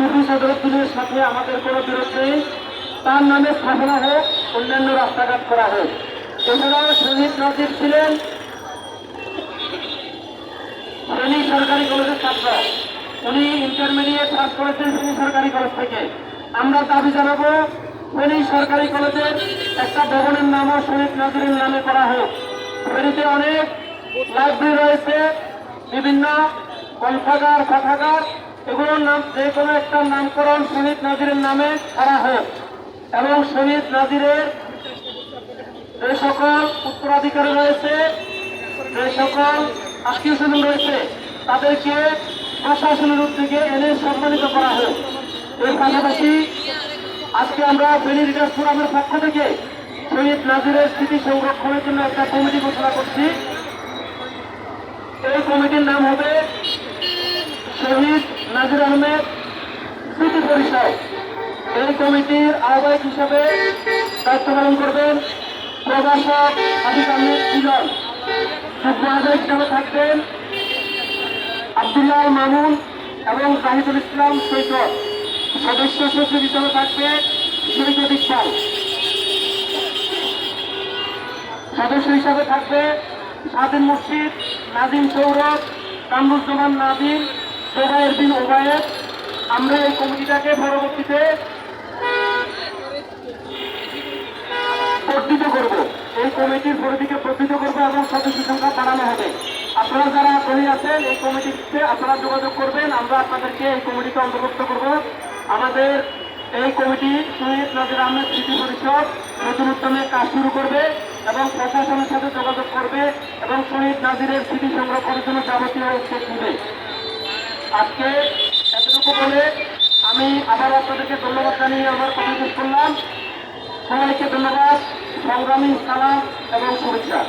সুফি সাথে আমাদের কোনো বিরোধ তার নামে স্থাপনা হোক অন্যান্য রাস্তাঘাট করা হোক এছাড়াও শহীদ নজির ছিলেন। ফেনী সরকারি কলেজের ছাত্র। উনি ইন্টারমিডিয়েট পাস করেছেন ফেনী সরকারি কলেজ থেকে। আমরা দাবি জানাব ফেনী সরকারি কলেজের একটা ভবনের নামও শহীদ নজরুল নামে করা হোক। ফেনীতে অনেক লাইব্রেরি রয়েছে, বিভিন্ন গ্রন্থাগার পাঠাগার এগুলোর নাম যে কোনো একটা নামকরণ শহীদ নাজিরের নামে করা হোক এবং শহীদ নাজিরের যে সকল উত্তরাধিকারী রয়েছে, যে সকল আত্মীয় স্বজন রয়েছে, তাদেরকে প্রশাসনের উদ্যোগে এনে সম্মানিত করা হোক। এর পাশাপাশি আজকে আমরা ফেনী রিডার্স ফোরামের পক্ষ থেকে শহীদ নাজিরের স্মৃতি সংরক্ষণের জন্য একটা কমিটি ঘোষণা করছি। এই কমিটির নাম হবে শহীদ নাজির আহমেদ স্মৃতি পরিষদ। এই কমিটির আহ্বায়ক হিসাবে দায়িত্ব পালন করবেন প্রভাষক আহমেদ সুজন আহ্বায়ক হিসাবে থাকবেন আবদুল্লাহ মামুন এবং জাহিদুল ইসলাম সৈকত। সদস্য সচিব হিসাবে থাকবে সৈকত ইকবাল সদস্য হিসাবে থাকবে স্বাধীন মুর্শিদ নাজিম সৌরভ কামরুজ্জামান নাদিম সোবায়ের বিন ওবায়েদ আমরা এই কমিটিটাকে পরবর্তীতে বর্ধিত করব। এই কমিটির পরিধিকে বর্ধিত করব এবং সদস্য সংখ্যা বাড়ানো হবে। আপনারা যারা আগ্রহী আছেন, এই কমিটিতে আপনারা যোগাযোগ করবেন। আমরা আপনাদেরকে এই কমিটিতে অন্তর্ভুক্ত করব। আমাদের এই কমিটি শহীদ নজর আহমেদ স্মৃতি পরিষদ নতুন উদ্যমে কাজ শুরু করবে এবং প্রশাসনের সাথে যোগাযোগ করবে এবং শহীদ নাজিরের স্মৃতি সংরক্ষণের জন্য যাবতীয় উদ্যোগ নেবে। আজকে বলে আমি আবার আপনাদেরকে ধন্যবাদ জানিয়ে আমার কথা শেষ করলাম। সবাইকে ধন্যবাদ। সংগ্রামী সালাম এবং শুভেচ্ছা।